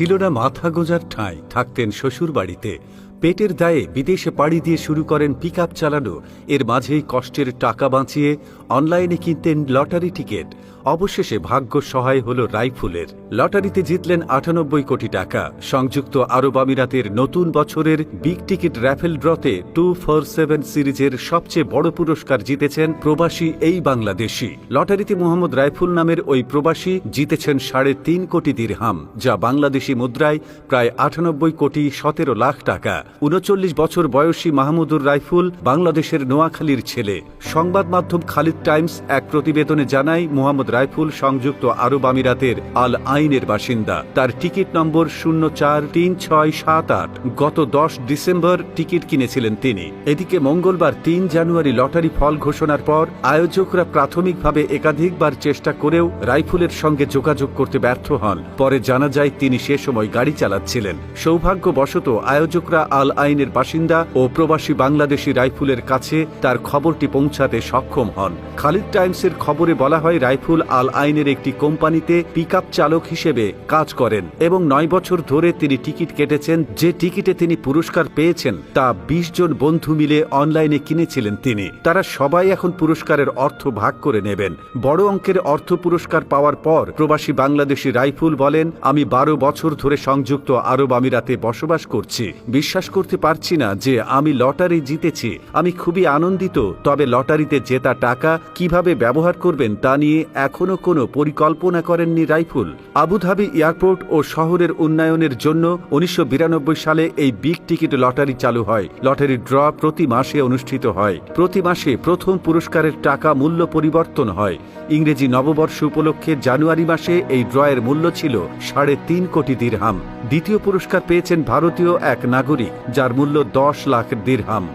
ছিল না মাথা গোজার ঠাঁই। থাকতেন শ্বশুর বাড়িতে। পেটের দায়ে বিদেশে পাড়ি দিয়ে শুরু করেন পিক চালানো। এর মাঝেই কষ্টের টাকা বাঁচিয়ে অনলাইনে কিনতেন লটারি টিকিট। অবশেষে ভাগ্য সহায় হল রাইফুলের। লটারিতে জিতলেন আটানব্বই কোটি টাকা। সংযুক্ত আরব আমিরাতের নতুন বছরের বিগ টিকিট র্যাফেল ড্রতে টু ফোর সেভেন সিরিজের সবচেয়ে বড় পুরস্কার জিতেছেন প্রবাসী এই বাংলাদেশি। লটারিতে মোহাম্মদ রাইফুল নামের ওই প্রবাসী জিতেছেন সাড়ে তিন কোটি দিরহাম, যা বাংলাদেশি মুদ্রায় প্রায় আটানব্বই কোটি সতেরো লাখ টাকা। উনচল্লিশ বছর বয়সী মাহমুদুর রাইফুল বাংলাদেশের নোয়াখালীর ছেলে। সংবাদ মাধ্যম খালিদ টাইমস এক প্রতিবেদনে জানায়, মোহাম্মদ রাইফুল সংযুক্ত আরব আমিরাতের আল আইনের বাসিন্দা। তার টিকিট নম্বর শূন্য চার তিন ছয় সাত আট। গত দশ ডিসেম্বর টিকিট কিনেছিলেন তিনি। এদিকে মঙ্গলবার তিন জানুয়ারি লটারি ফল ঘোষণার পর আয়োজকরা প্রাথমিকভাবে একাধিকবার চেষ্টা করেও রাইফুলের সঙ্গে যোগাযোগ করতে ব্যর্থ হন। পরে জানা যায়, তিনি সে সময় গাড়ি চালাচ্ছিলেন। সৌভাগ্যবশত আয়োজকরা আল আইনের বাসিন্দা ও প্রবাসী বাংলাদেশি রাইফুলের কাছে তার খবরটি পৌঁছাতে সক্ষম হন। খালিদ টাইমসের খবরে বলা হয়, রাইফুল আল আইনের একটি কোম্পানিতে পিক চালক হিসেবে কাজ করেন এবং নয় বছর ধরে তিনি টিকিট কেটেছেন। যে টিকিটে তিনি পুরস্কার পেয়েছেন, তা বিশ জন বন্ধু মিলে অনলাইনে কিনেছিলেন তিনি। তারা সবাই এখন পুরস্কারের অর্থ ভাগ করে নেবেন। বড় অঙ্কের অর্থ পুরস্কার পাওয়ার পর প্রবাসী বাংলাদেশি রাইফুল বলেন, আমি বারো বছর ধরে সংযুক্ত আরব আমিরাতে বসবাস করছি। বিশ্বাস করতে পারছি না যে আমি লটারি জিতেছি। আমি খুবই আনন্দিত, তবে লটারিতে জেতা টাকা কীভাবে ব্যবহার করবেন তা নিয়ে এখনও কোনো পরিকল্পনা করেননি রাইফুল। আবুধাবি এয়ারপোর্ট ও শহরের উন্নয়নের জন্য উনিশশো বিরানব্বই সালে এই বিগ টিকিট লটারি চালু হয়। লটারির ড্র প্রতি মাসে অনুষ্ঠিত হয়। প্রতি মাসে প্রথম পুরস্কারের টাকা মূল্য পরিবর্তন হয়। ইংরেজি নববর্ষ উপলক্ষে জানুয়ারি মাসে এই ড্রয়ের মূল্য ছিল সাড়ে তিন কোটি দিরহাম। দ্বিতীয় পুরস্কার পেয়েছেন ভারতীয় এক নাগরিক, যার মূল্য দশ লাখ দিরহাম।